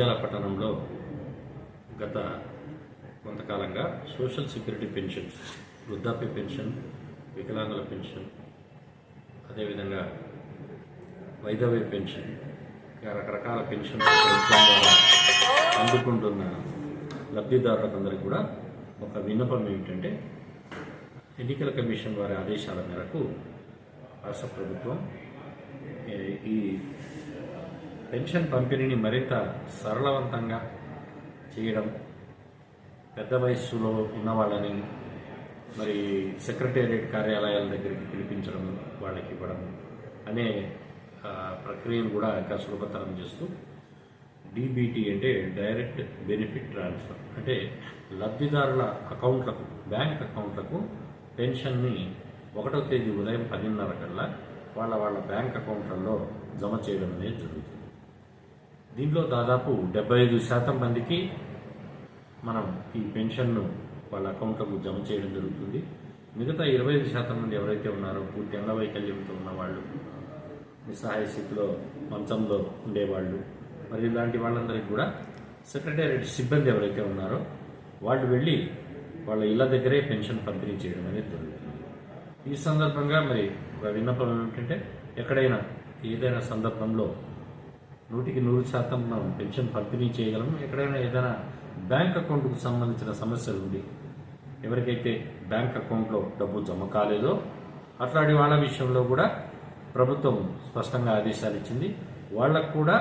నంద్యాల పట్టణంలో గత కొంతకాలంగా సోషల్ సెక్యూరిటీ పెన్షన్ వృద్ధాప్య పెన్షన్ వికలాంగుల పెన్షన్ అదేవిధంగా వైధవ్య పెన్షన్ ఇలా రకరకాల పెన్షన్ ప్రభుత్వం ద్వారా అందుకుంటున్న లబ్ధిదారులకందరికీ కూడా ఒక విన్నపం ఏమిటంటే ఎన్నికల కమిషన్ వారి ఆదేశాల మేరకు రాష్ట్ర ప్రభుత్వం ఈ పెన్షన్ పంపిణీని మరింత సరళవంతంగా చేయడం పెద్ద వయస్సులో ఉన్న వాళ్ళని మరి సెక్రటేరియట్ కార్యాలయాల దగ్గరికి పిలిపించడం వాళ్ళకి ఇవ్వడం అనే ప్రక్రియను కూడా ఇంకా సులభతరం చేస్తూ డీబీటీ అంటే డైరెక్ట్ బెనిఫిట్ ట్రాన్స్ఫర్. అంటే లబ్ధిదారుల అకౌంట్లకు బ్యాంక్ అకౌంట్లకు పెన్షన్ని ఒకటో తేదీ ఉదయం పదిన్నర కల్లా వాళ్ళ వాళ్ళ బ్యాంక్ అకౌంట్లలో జమ చేయడం అనేది జరుగుతుంది. దీంట్లో దాదాపు డెబ్బై ఐదు శాతం మందికి మనం ఈ పెన్షన్ను వాళ్ళ అకౌంట్లకు జమ చేయడం జరుగుతుంది. మిగతా ఇరవై ఐదు శాతం మంది ఎవరైతే ఉన్నారో పూర్తి అంగవైకల్యంతో ఉన్న వాళ్ళు నిస్సహాయ స్థితిలో మంచంలో ఉండేవాళ్ళు మరి ఇలాంటి వాళ్ళందరికీ కూడా సెక్రటేరియట్ సిబ్బంది ఎవరైతే ఉన్నారో వాళ్ళు వెళ్ళి వాళ్ళ ఇళ్ళ దగ్గరే పెన్షన్ పంపిణీ చేయడం అనేది జరుగుతుంది. ఈ సందర్భంగా మరి ఒక విన్నపం ఏమిటంటే ఎక్కడైనా ఏదైనా సందర్భంలో నూటికి నూరు శాతం మనం పెన్షన్ పంపిణీ చేయగలము. ఎక్కడైనా ఏదైనా బ్యాంక్ అకౌంట్కు సంబంధించిన సమస్యలు ఉంది ఎవరికైతే బ్యాంక్ అకౌంట్లో డబ్బు జమ కాలేదో అట్లాంటి వాళ్ళ విషయంలో కూడా ప్రభుత్వం స్పష్టంగా ఆదేశాలు ఇచ్చింది. వాళ్ళకు కూడా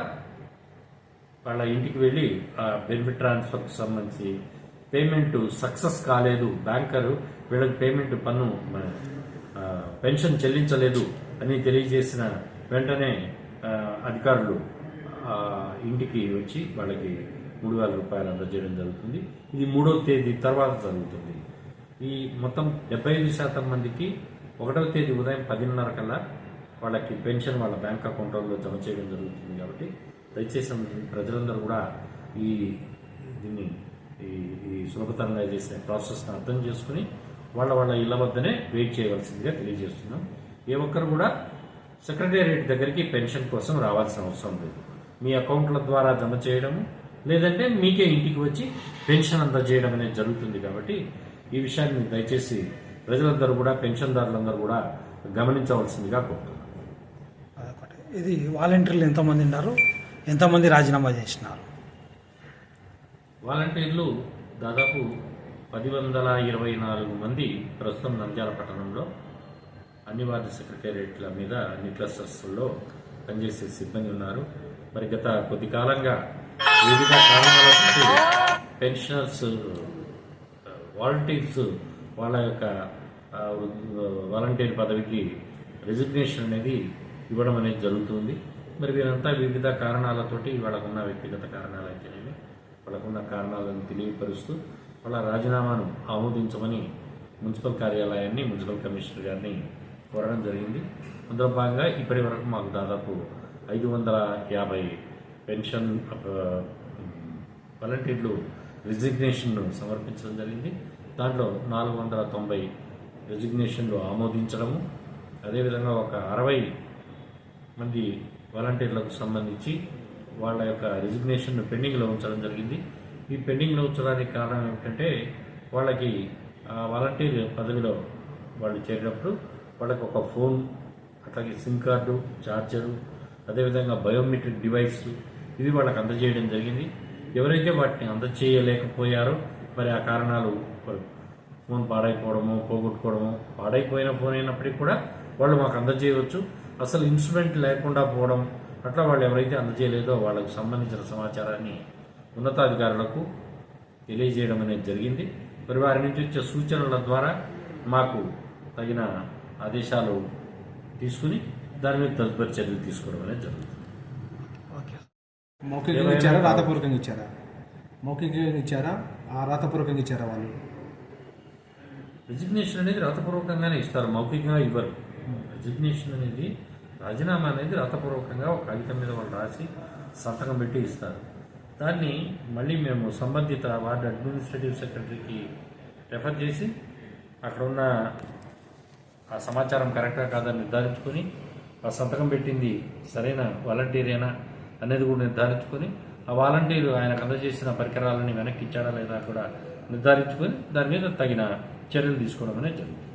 వాళ్ళ ఇంటికి వెళ్ళి ఆ బెనిఫిట్ ట్రాన్స్ఫర్కి సంబంధించి పేమెంట్ సక్సెస్ కాలేదు. బ్యాంకరు వీళ్ళకి పేమెంట్ పన్ను పెన్షన్ చెల్లించలేదు అని తెలియజేసిన వెంటనే అధికారులు ఇంటికి వచ్చి వాళ్ళకి మూడు వేల రూపాయలు అందజేయడం జరుగుతుంది. ఇది మూడో తేదీ తర్వాత జరుగుతుంది. ఈ మొత్తం డెబ్బై ఐదు శాతం మందికి ఒకటవ తేదీ ఉదయం పదిన్నర కల్లా వాళ్ళకి పెన్షన్ వాళ్ళ బ్యాంక్ అకౌంట్లో జమ చేయడం జరుగుతుంది కాబట్టి దయచేసి ప్రజలందరూ కూడా ఈ దీన్ని ఈ ఈ సులభతరంగా చేసిన ప్రాసెస్ని అర్థం చేసుకుని వాళ్ళ వాళ్ళ ఇళ్ళ వద్దనే వెయిట్ చేయవలసిందిగా తెలియజేస్తున్నాం. ఏ ఒక్కరు కూడా సెక్రటేరియట్ దగ్గరికి పెన్షన్ కోసం రావాల్సిన అవసరం లేదు. మీ అకౌంట్ల ద్వారా జమ చేయడము లేదంటే మీకే ఇంటికి వచ్చి పెన్షన్ అందజేయడం అనేది జరుగుతుంది కాబట్టి ఈ విషయాన్ని దయచేసి ప్రజలందరూ కూడా పెన్షన్దారులందరూ కూడా గమనించవలసిందిగా కోరుతున్నాం అదొకటి. ఇది వాలంటీర్లు ఎంతమంది ఉన్నారు? ఎంతమంది రాజీనామా చేసినారు? వాలంటీర్లు దాదాపు పది వందల ఇరవై నాలుగు మంది ప్రస్తుతం నంద్యాల పట్టణంలో అన్ని వార్డు సెక్రటేరియట్ల మీద అన్ని క్లస్టర్స్లో పనిచేసే సిబ్బంది ఉన్నారు. మరి గత కొద్ది కాలంగా వివిధ కారణాలతో పెన్షనర్స్ వాలంటీర్స్ వాళ్ళ యొక్క వాలంటీర్ పదవికి రెసిగ్నేషన్ అనేది ఇవ్వడం అనేది జరుగుతుంది. మరి వీరంతా వివిధ కారణాలతోటి వాళ్ళకున్న వ్యక్తిగత కారణాలు అయితేనేమి వాళ్ళకున్న కారణాలను తెలియపరుస్తూ వాళ్ళ రాజీనామాను ఆమోదించమని మున్సిపల్ కార్యాలయాన్ని మున్సిపల్ కమిషనర్ గారిని కోరడం జరిగింది. అందులో భాగంగా ఇప్పటి వరకు మాకు దాదాపు ఐదు వందల యాభై పెన్షన్ వాలంటీర్లు రిజిగ్నేషన్ను సమర్పించడం జరిగింది. దాంట్లో నాలుగు వందల తొంభై రిజిగ్నేషన్లు ఆమోదించడము. అదేవిధంగా ఒక అరవై మంది వాలంటీర్లకు సంబంధించి వాళ్ళ యొక్క రిజిగ్నేషన్ను పెండింగ్లో ఉంచడం జరిగింది. ఈ పెండింగ్లో ఉంచడానికి కారణం ఏమిటంటే వాళ్ళకి ఆ వాలంటీర్ పదవిలో వాళ్ళు చేరినప్పుడు వాళ్ళకి ఒక ఫోన్ అట్లాగే సిమ్ కార్డు ఛార్జరు అదేవిధంగా బయోమెట్రిక్ డివైస్ ఇది వాళ్ళకి అందజేయడం జరిగింది. ఎవరైతే వాటిని అందజేయలేకపోయారో మరి ఆ కారణాలు ఫోన్ పాడైపోవడము పోగొట్టుకోవడము పాడైపోయిన ఫోన్ అయినప్పటికీ కూడా వాళ్ళు మాకు అందజేయవచ్చు. అసలు ఇన్స్ట్రుమెంట్ లేకుండా పోవడం అట్లా వాళ్ళు ఎవరైతే అందజేయలేదో వాళ్ళకు సంబంధించిన సమాచారాన్ని ఉన్నతాధికారులకు తెలియజేయడం అనేది జరిగింది. మరి వారి నుంచి వచ్చే సూచనల ద్వారా మాకు తగిన ఆదేశాలు తీసుకుని దాని మీద తదుపరి చర్యలు తీసుకోవడం అనేది జరుగుతుంది. ఓకే. మౌఖికంగా ఇచ్చారా? రాతపూర్వకంగా ఇచ్చారా? మౌఖికంగా ఇచ్చారా? ఆ రాతపూర్వకంగా ఇచ్చారా వాళ్ళు? రిజిగ్నేషన్ అనేది రాతపూర్వకంగానే ఇస్తారు మౌఖికంగా ఇవ్వరు. రిజిగ్నేషన్ అనేది రాజీనామా అనేది రాతపూర్వకంగా ఒక కాగితం మీద వాళ్ళు రాసి సంతకం పెట్టి ఇస్తారు. దాన్ని మళ్ళీ మేము సంబంధిత వార్డు అడ్మినిస్ట్రేటివ్ సెక్రటరీకి రెఫర్ చేసి అక్కడ ఉన్న ఆ సమాచారం కరెక్టా కాదని నిర్ధారించుకొని ఆ సంతకం పెట్టింది. సరైన? వాలంటీరేనా? అనేది కూడా నిర్ధారించుకొని ఆ వాలంటీరు ఆయనకు అందజేసిన పరికరాలని వెనక్కి ఇచ్చాడా లేదా కూడా నిర్ధారించుకొని దాని మీద తగిన చర్యలు తీసుకోవడం అనేది జరుగుతుంది.